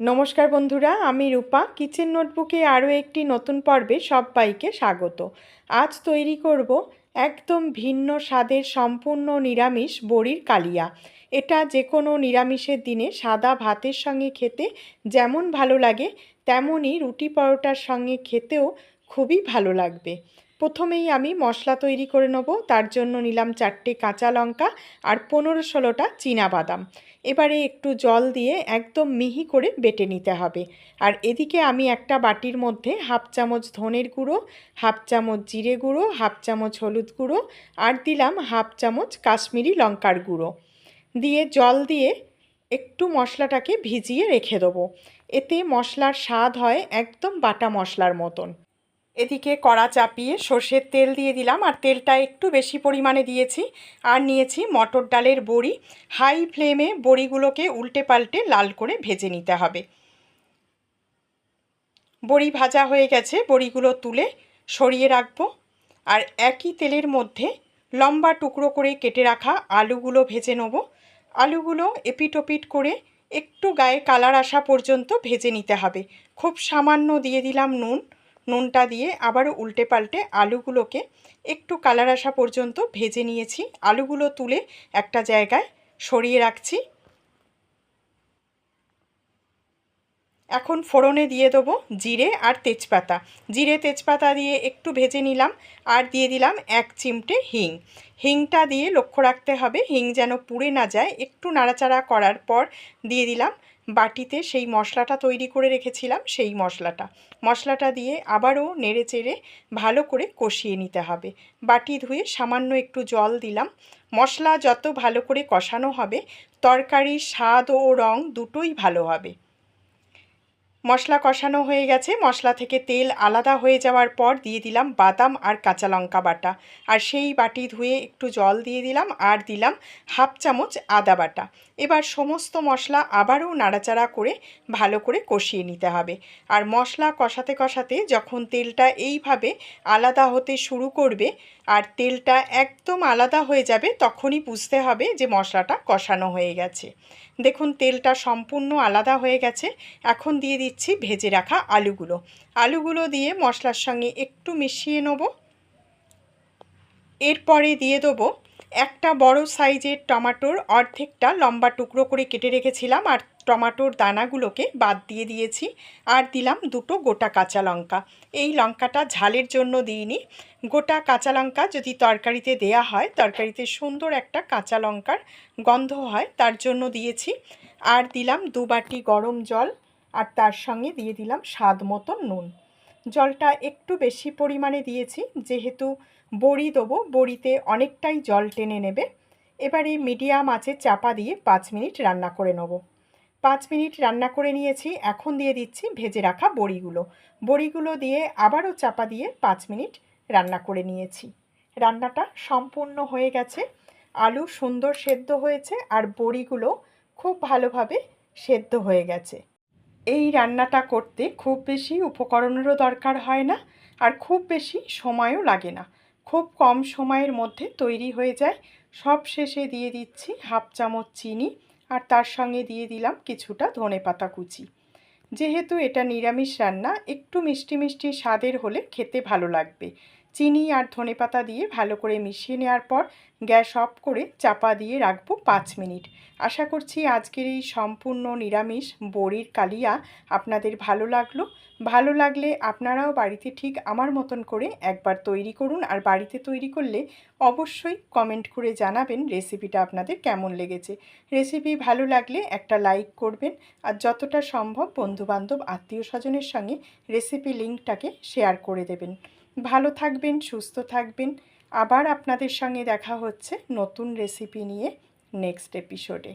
নমস্কার বন্ধুরা, আমি রূপা। কিচেন নোটবুকে আরও একটি নতুন পর্বে সবাইকে স্বাগত। আজ তৈরি করব একদম ভিন্ন স্বাদের সম্পূর্ণ নিরামিষ বড়ির কালিয়া। এটা যে কোনো নিরামিষের দিনে সাদা ভাতের সঙ্গে খেতে যেমন ভালো লাগে, তেমনই রুটি পরোটার সঙ্গে খেতেও খুবই ভালো লাগবে। প্রথমেই আমি মশলা তৈরি করে নেব। তার জন্য নিলাম চারটে কাঁচা লঙ্কা আর পনেরো ষোলোটা বাদাম। এবারে একটু জল দিয়ে একদম মিহি করে বেটে নিতে হবে। আর এদিকে আমি একটা বাটির মধ্যে হাফ চামচ ধনের গুঁড়ো, হাফ চামচ জিরে গুঁড়ো, হাফ চামচ হলুদ গুঁড়ো আর দিলাম হাফ চামচ কাশ্মীরি লঙ্কার গুঁড়ো। দিয়ে জল দিয়ে একটু মশলাটাকে ভিজিয়ে রেখে দেবো। এতে মশলার স্বাদ হয় একদম বাটা মশলার মতন। এদিকে কড়া চাপিয়ে সর্ষের তেল দিয়ে দিলাম, আর তেলটা একটু বেশি পরিমাণে দিয়েছি। আর নিয়েছি মটর ডালের বড়ি। হাই ফ্লেমে বড়িগুলোকে উল্টে পাল্টে লাল করে ভেজে নিতে হবে। বড়ি ভাজা হয়ে গেছে, বড়িগুলো তুলে সরিয়ে রাখব। আর একই তেলের মধ্যে লম্বা টুকরো করে কেটে রাখা আলুগুলো ভেজে নেব। আলুগুলো এপিট করে একটু গায়ে কালার আসা পর্যন্ত ভেজে নিতে হবে। খুব সামান্য দিয়ে দিলাম নুন। নুনটা দিয়ে আবারও উল্টে পাল্টে আলুগুলোকে একটু কালার আসা পর্যন্ত ভেজে নিয়েছি। আলুগুলো তুলে একটা জায়গায় সরিয়ে রাখছি। এখন ফোড়নে দিয়ে দেবো জিরে আর তেজপাতা। জিরে, তেজপাতা দিয়ে একটু ভেজে নিলাম আর দিয়ে দিলাম এক চিমটে হিং। হিংটা দিয়ে লক্ষ্য রাখতে হবে হিং যেন পুড়ে না যায়। একটু নাড়াচাড়া করার পর দিয়ে দিলাম বাটিতে সেই মশলাটা তৈরি করে রেখেছিলাম, সেই মশলাটা। মশলাটা দিয়ে আবারও নেড়ে চেড়ে ভালো করে কষিয়ে নিতে হবে। বাটি ধুয়ে সামান্য একটু জল দিলাম। মশলা যত ভালো করে কষানো হবে, তরকারির স্বাদ ও রং দুটোই ভালো হবে। মশলা কষানো হয়ে গেছে। মশলা থেকে তেল আলাদা হয়ে যাওয়ার পর দিয়ে দিলাম বাদাম আর কাঁচা লঙ্কা বাটা। আর সেই বাটি ধুয়ে একটু জল দিয়ে দিলাম আর দিলাম হাফ চামচ আদা বাটা। এবার সমস্ত মশলা আবারও নাড়াচাড়া করে ভালো করে কষিয়ে নিতে হবে। আর মশলা কষাতে কষাতে যখন তেলটা এইভাবে আলাদা হতে শুরু করবে আর তেলটা একদম আলাদা হয়ে যাবে, তখনই বুঝতে হবে যে মশলাটা কষানো হয়ে গেছে। দেখুন, তেলটা সম্পূর্ণ আলাদা হয়ে গেছে। এখন দিয়ে দিচ্ছি ভেজে রাখা আলুগুলো। আলুগুলো দিয়ে মশলার সঙ্গে একটু মিশিয়ে নেব। এরপরে দিয়ে দেবো একটা বড় সাইজের টমাটোর অর্ধেকটা লম্বা টুকরো করে কেটে রেখেছিলাম আর টমাটোর দানাগুলোকে বাদ দিয়ে দিয়েছি আর দিলাম দুটো গোটা কাঁচা লঙ্কা। এই লঙ্কাটা ঝালের জন্য দিইনি। গোটা কাঁচা লঙ্কা যদি তরকারিতে দেয়া হয়, তরকারিতে সুন্দর একটা কাঁচা লঙ্কার গন্ধ হয়, তার জন্য দিয়েছি। আর দিলাম দু বাটি গরম জল আর তার সঙ্গে দিয়ে দিলাম স্বাদ মতন নুন। জলটা একটু বেশি পরিমাণে দিয়েছি। যেহেতু বড়ি দেবো, বড়িতে অনেকটাই জল টেনে নেবে। এবারে মিডিয়াম আছে চাপা দিয়ে পাঁচ মিনিট রান্না করে নেব। পাঁচ মিনিট রান্না করে নিয়েছি, এখন দিয়ে দিচ্ছি ভেজে রাখা বড়িগুলো। বড়িগুলো দিয়ে আবারও চাপা দিয়ে পাঁচ মিনিট রান্না করে নিয়েছি। রান্নাটা সম্পূর্ণ হয়ে গেছে। আলু সুন্দর সেদ্ধ হয়েছে আর বড়িগুলো খুব ভালোভাবে সেদ্ধ হয়ে গেছে। এই রান্নাটা করতে খুব বেশি উপকরণেরও দরকার হয় না আর খুব বেশি সময়ও লাগে না। খুব কম সময়ের মধ্যে তৈরি হয়ে যায়। সব শেষে দিয়ে দিচ্ছি হাফ চামচ চিনি আর তার সঙ্গে দিয়ে দিলাম কিছুটা ধনে পাতা কুচি। যেহেতু এটা নিরামিষ রান্না, একটু মিষ্টি মিষ্টি স্বাদের হলে খেতে ভালো লাগবে। চিনি আর ধনেপাতা দিয়ে ভালো করে মিশিয়ে নেওয়ার পর গ্যাস অফ করে চাপা দিয়ে রাখব পাঁচ মিনিট। আশা করছি আজকের এই সম্পূর্ণ নিরামিষ বড়ির কালিয়া আপনাদের ভালো লাগল। ভালো লাগলে আপনারাও বাড়িতে ঠিক আমার মতন করে একবার তৈরি করুন আর বাড়িতে তৈরি করলে অবশ্যই কমেন্ট করে জানাবেন রেসিপিটা আপনাদের কেমন লেগেছে। রেসিপি ভালো লাগলে একটা লাইক করবেন আর যতটা সম্ভব বন্ধুবান্ধব, আত্মীয় স্বজনের সঙ্গে রেসিপি লিঙ্কটাকে শেয়ার করে দেবেন। ভালো থাকবেন সুস্থ থাকবেন। আবার আপনাদের সঙ্গে দেখা হচ্ছে নতুন রেসিপি নিয়ে নেক্সট এপিসোডে